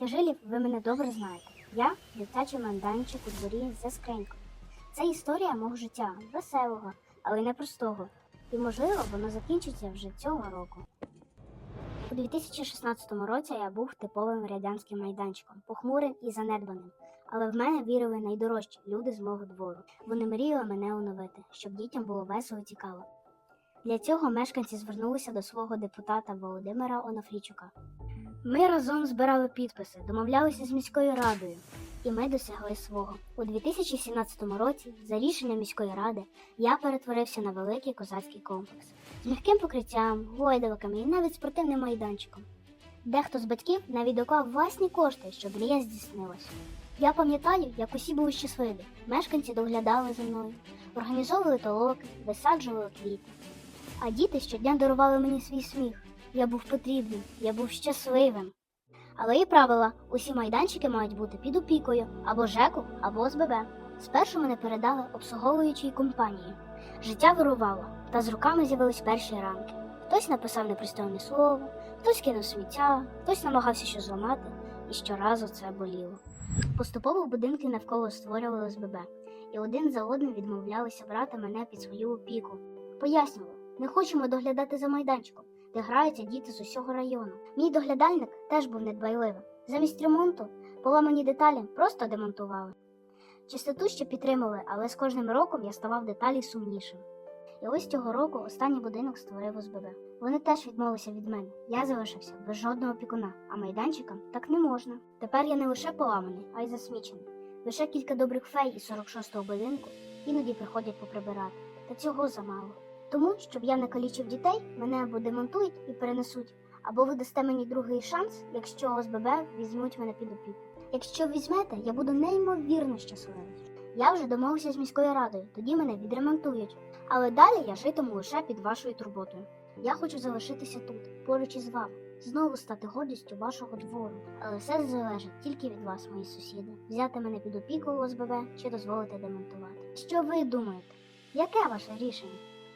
Тяжилів, ви мене добре знаєте. Я дитячий майданчик у дворі за скринькою. Це історія мого життя, веселого, але непростого. І можливо, воно закінчиться вже цього року. У 2016 році я був типовим радянським майданчиком, похмурим і занедбаним. Але в мене вірили найдорожчі люди з мого двору. Вони мріяли мене оновити, щоб дітям було весело і цікаво. Для цього мешканці звернулися до свого депутата Володимира Онофрійчука. Ми разом збирали підписи, домовлялися з міською радою, і ми досягли свого. У 2017 році, за рішенням міської ради, я перетворився на великий козацький комплекс з м'яким покриттям, гойдалками і навіть спортивним майданчиком. Дехто з батьків навіть доклав власні кошти, щоб мрія здійснилась. Я пам'ятаю, як усі були щасливі. Мешканці доглядали за мною, організовували толоки, висаджували квіти. А діти щодня дарували мені свій сміх. Я був потрібним, я був щасливим. Але є правила: усі майданчики мають бути під опікою або ЖЕКу, або ОСББ. Спершу мене передали обслуговуючій компанії. Життя вирувало, та з руками з'явились перші ранки. Хтось написав непристойне слово, хтось кинув сміття, хтось намагався щось зламати, і щоразу це боліло. Поступово будинки навколо створювали ОСББ, і один за одним відмовлялися брати мене під свою опіку. Пояснювали, не хочемо доглядати за майданчиком, де граються діти з усього району. Мій доглядальник теж був недбайливим. Замість ремонту поламані деталі просто демонтували. Чистоту ще підтримали, але з кожним роком я ставав деталі сумнішим. І ось цього року останній будинок створив ОСББ. Вони теж відмовилися від мене. Я залишився без жодного опікуна, а майданчикам так не можна. Тепер я не лише поламаний, а й засмічений. Лише кілька добрих фей із 46-го будинку іноді приходять поприбирати. Та цього замало. Тому, щоб я не калічив дітей, мене або демонтують і перенесуть, або ви дасте мені другий шанс, якщо ОСББ візьмуть мене під опіку. Якщо візьмете, я буду неймовірно щасливий. Я вже домовився з міською радою, тоді мене відремонтують. Але далі я житиму лише під вашою турботою. Я хочу залишитися тут, поруч із вами, знову стати гордістю вашого двору. Але все залежить тільки від вас, мої сусіди. Взяти мене під опіку ОСББ чи дозволити демонтувати. Що ви думаєте? Яке ваше рішення?